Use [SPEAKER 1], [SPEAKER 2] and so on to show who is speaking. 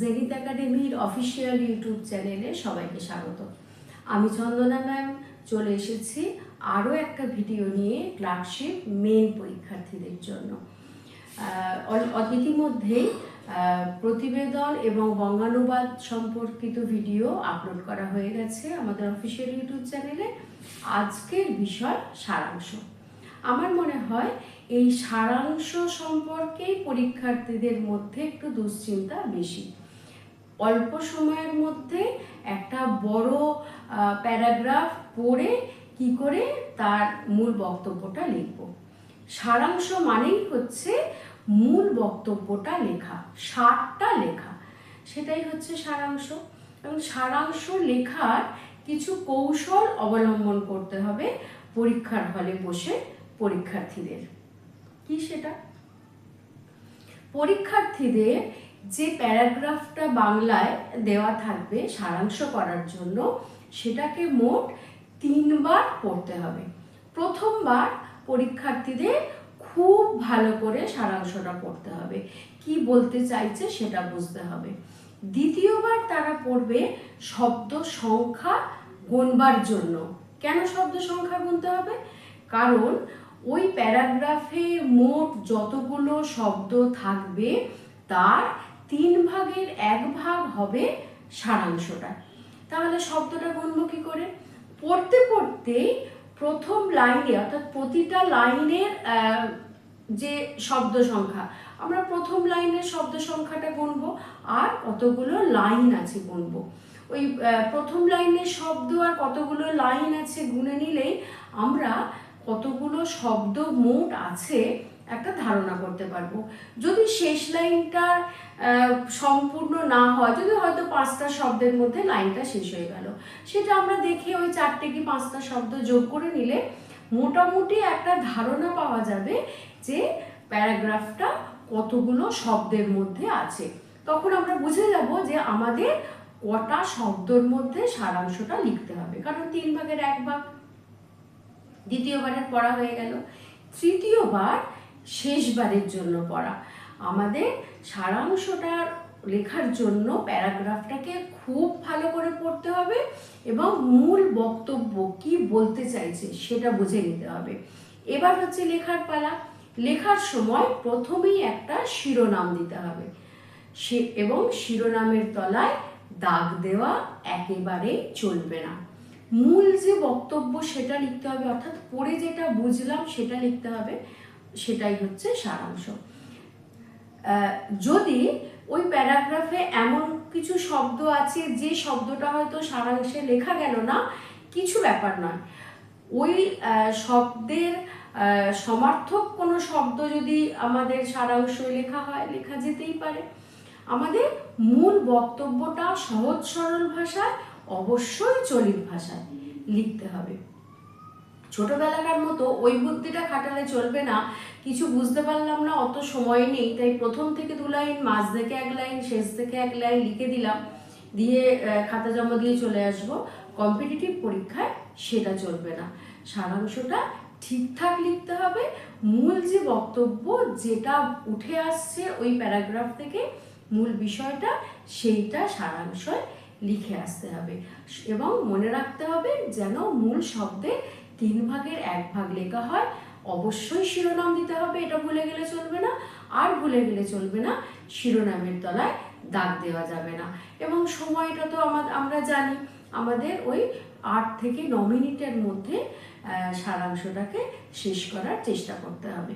[SPEAKER 1] Zenit একাডেমির official YouTube চ্যানেলে সবাইকে স্বাগত। আমি চন্দনা ম্যাম, চলে এসেছি আরও একটা ভিডিও নিয়ে ক্লার্কশিপ মেন পরীক্ষার্থীদের জন্য। ইতিমধ্যেই প্রতিবেদন এবং বঙ্গানুবাদ সম্পর্কিত ভিডিও আপলোড করা হয়ে গেছে আমাদের অফিসিয়াল ইউটিউব চ্যানেলে। আজকের বিষয় সারাংশ। আমার মনে হয় এই সারাংশ সম্পর্কেই পরীক্ষার্থীদের মধ্যে একটু দুশ্চিন্তা বেশি। অল্প সময়ের মধ্যে একটা বড় প্যারাগ্রাফ পড়ে কি করে তার মূল বক্তব্যটা লিখব। সারাংশ মানেই হচ্ছে মূল বক্তব্যটা লেখা, সারটা লেখা। সেটাই হচ্ছে সারাংশ। এবং সারাংশ লেখার কিছু কৌশল অবলম্বন করতে হবে পরীক্ষার হলে বসে পরীক্ষার্থীদের। কি সেটা? পরীক্ষার্থীদের যে প্যারাগ্রাফটা বাংলায় দেওয়া থাকবে সারাংশ করার জন্য, সেটাকে মোট তিনবার পড়তে হবে। প্রথমবার পরীক্ষার্থীদের খুব ভালো করে সারাংশটা পড়তে হবে। কি বলতে চাইছে সেটা বুঝতে হবে। দ্বিতীয়বার তারা পড়বে শব্দ সংখ্যা গুনবার জন্য। কেন শব্দ সংখ্যা গুনতে হবে? কারণ ওই প্যারাগ্রাফে মোট যতগুলো শব্দ থাকবে, তার তিন ভাগের এক ভাগ হবে সারাংশটা। তাহলে শব্দটা গুনবো কি করে? পড়তে পড়তে প্রথম লাইনে, অর্থাৎ প্রতিটা লাইনের যে শব্দ সংখ্যা, আমরা প্রথম লাইনের শব্দ সংখ্যাটা গুনবো আর কতগুলো লাইন আছে গুনবো ওই প্রথম লাইনের শব্দ আর কতগুলো লাইন আছে গুনে নিলেই আমরা কতগুলো শব্দ মোট আছে একটা ধারণা করতে পারব। যদি শেষ লাইনটার সম্পূর্ণ না হয়, যদি হয়তো পাঁচটা শব্দের মধ্যে লাইনটা শেষ হয়ে গেল, সেটা আমরা দেখে ওই চারটে কি পাঁচটা শব্দ যোগ করে নিলে মোটামুটি একটা ধারণা পাওয়া যাবে যে প্যারাগ্রাফটা কতগুলো শব্দের মধ্যে আছে। তখন আমরা বুঝে যাব যে আমাদের কটা শব্দর মধ্যে সারাংশটা লিখতে হবে, কারণ তিন ভাগের এক ভাগ দ্বিতীয়বারের পড়া হয়ে গেল। তৃতীয়বার শেষবারের জন্য পড়া। আমাদের সারাংশটা লেখার জন্য প্যারাগ্রাফটাকে খুব ভালো করে পড়তে হবে এবং মূল বক্তব্য কি বলতে চাইছে সেটা বুঝে নিতে হবে। এবার হচ্ছে লেখার পালা। লেখার সময় প্রথমেই একটা শিরোনাম দিতে হবে। সে- এবং শিরোনামের তলায় দাগ দেওয়া একেবারে চলবে না। মূল যে বক্তব্য সেটা লিখতে হবে, অর্থাৎ পড়ে যেটা বুঝলাম সেটা লিখতে হবে, সেটাই হচ্ছে সারাংশ। যদি ওই প্যারাগ্রাফে এমন কিছু শব্দ আছে যে শব্দটা হয়তো সারাংশে লেখা গেল না, কিছু ব্যাপার নয়। ওই শব্দের সমার্থক কোনো শব্দ যদি আমাদের সারাংশ লেখা হয়, লেখা যেতেই পারে। আমাদের মূল বক্তব্যটা সহজ সরল ভাষায় অবশ্যই চলিত ভাষায় লিখতে হবে। ছোটবেলাকার মতো ওই বুদ্ধিটা খাটালে চলবে না। কিছু বুঝতে পারলাম না, অত সময় নেই। তাই প্রথম থেকে দু লাইন, মাঝ থেকে এক লাইন, শেষ থেকে এক লাইন লিখে দিলাম। দিয়ে খাতা জমা দিয়ে চলে আসব। কম্পিটিটিভ পরীক্ষায় সেটা চলবে না। সারাংশটা ঠিকঠাক লিখতে হবে। মূল যে বক্তব্য যেটা উঠে আসছে ওই প্যারাগ্রাফ থেকে, মূল বিষয়টা সেইটা সারাংশ লিখে আসতে হবে। এবং মনে রাখতে হবে যেন মূল শব্দে তিন ভাগের এক ভাগ লেখা হয়। অবশ্যই শিরোনাম দিতে হবে, এটা ভুলে গেলে চলবে না। আর ভুলে গেলে চলবে না, শিরোনামের তলায় দাগ দেওয়া যাবে না। এবং সময়টা তো আমা- আমরা জানি, আমাদের ওই আট থেকে ন মিনিটের মধ্যে সারাংশটাকে শেষ করার চেষ্টা করতে হবে।